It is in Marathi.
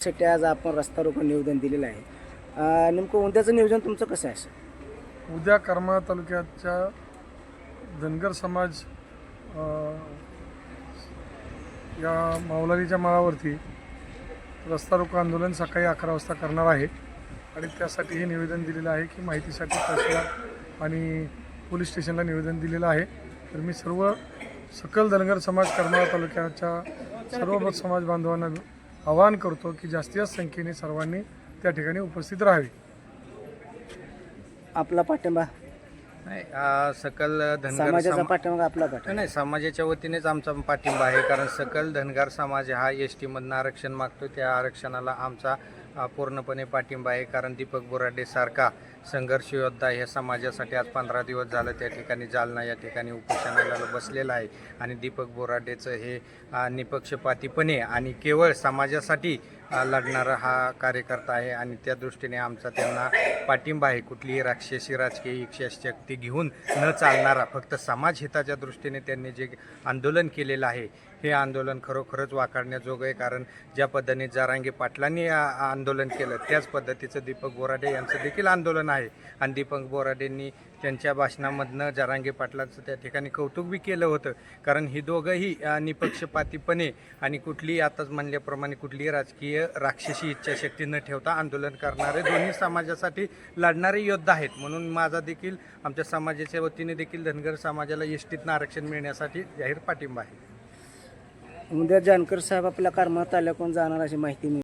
साठी आज आपण रस्ता रोको निवेदन दिलेलं आहे. नेमकं उद्याचं नियोजन तुमचं कसं आहे सर? उद्या करमाळा तालुक्याच्या धनगर समाज अ, या मावलालीच्या माळावरती रस्ता रोको आंदोलन सकाळी अकरा वाजता करणार आहे. आणि त्यासाठी हे निवेदन दिलेलं आहे की माहितीसाठी तहसीलदार आणि पोलीस स्टेशनला निवेदन दिलेलं आहे. तर मी सर्व सकल धनगर समाज करमाळा तालुक्याच्या सर्व समाज बांधवांना आवाहन करतो की जास्तीत जास्त संख्येने सर्वांनी त्या ठिकाणी उपस्थित राहावे. आपला पाठिंबा? नाही सकल धनगर समाजाचा समा- पाठिंबा आपला पाठिंबा? नाही समाजाच्या वतीनेच आमचा पाठिंबा आहे कारण सकल धनगर समाज हा एस टीमधनं आरक्षण मागतो त्या आरक्षणाला आमचा पूर्णपणे पाठिंबा आहे कारण दीपक बोराडे सारखा संघर्ष योद्धा ह्या समाजासाठी आज पंधरा दिवस झालं त्या ठिकाणी जालना या ठिकाणी उपोषणाला बसलेला आहे. आणि दीपक बोराडेचं हे निपक्षपातीपणे आणि केवळ समाजासाठी लढणारा हा कार्यकर्ता आहे आणि त्या दृष्टीने आमचा त्यांना पाठिंबा आहे. कुठलीही राक्षसी राजकीय इच्छाशक्ती घेऊन न चालणारा फक्त समाज हिताच्या दृष्टीने त्यांनी जे आंदोलन केलेलं आहे हे आंदोलन खरोखरच वाकारण्याजोगं आहे. कारण ज्या पद्धतीने जारांगे पाटलांनी आंदोलन केलं त्याच पद्धतीचं दीपक बोराडे यांचं देखील आंदोलन आहे. आणि दीपक बोराडेंनी त्यांच्या भाषणामधनं जारांगे पाटलाचं त्या ठिकाणी कौतुक बी केलं होतं. कारण ही दोघंही निपक्षपातीपणे आणि कुठलीही आताच म्हणल्याप्रमाणे कुठलीही राजकीय राक्षसी इच्छाशक्ती न ठेवता आंदोलन करणारे दोन्ही समाजासाठी लढणारे योद्धा आहेत. म्हणून माझा देखील आमच्या समाजाच्या वतीने देखील धनगर समाजाला एसटीतनं आरक्षण मिळण्यासाठी जाहीर पाठिंबा आहे. उद्या जानकर साहेब आपल्या करमाळा आल्याकडून जाणार अशी माहिती मिळते.